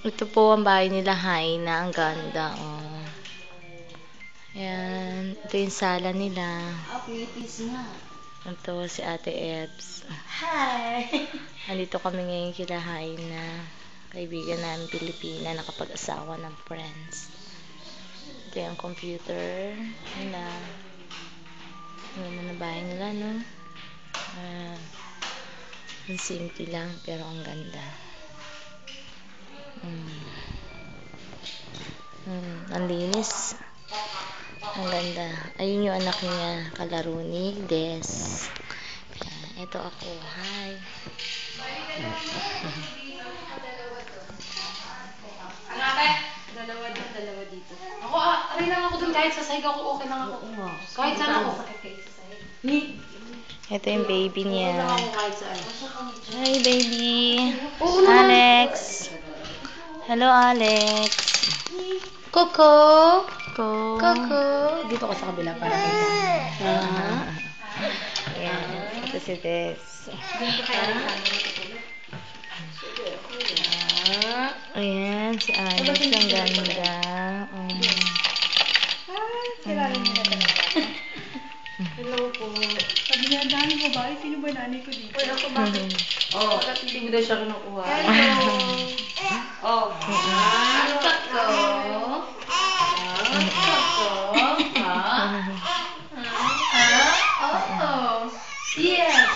Ito po ang bahay nila, Haina. Ang ganda, oh. Ayan. Ito yung sala nila. Ah. Ito si Ate Ebs. Hi! Andito kami ngayon kila Haina. Kaibigan namin Pilipina, nakapag-asawa ng friends. Ito yung computer nila. Ang ganda na bahay nila, no? Ah, ang simple lang, pero ang ganda. Ang linis. Ang ganda. Ayun yung anak niya, kalaro ni Des. Ito ako. Hi. Dalawa dito, dalawa dito. Ako, ah, aray lang ako dun. Kahit sa sahig ako, okay lang ako. Kahit saan ako. Ito yung baby niya. Hi, baby. Alex. Hello, Alex. Coco! Ko. Coco! Dito ko sa kabila para kita. Ah. Ayan. Ito si Des. Ah. Ayan, si Alex. Ang ganda. Mm. Hello po. Sabi niya, dami mo ba? Sino ba nanay ko dito? Mhm. Oh, hindi mo daw siya kinukuha. Hello! 耶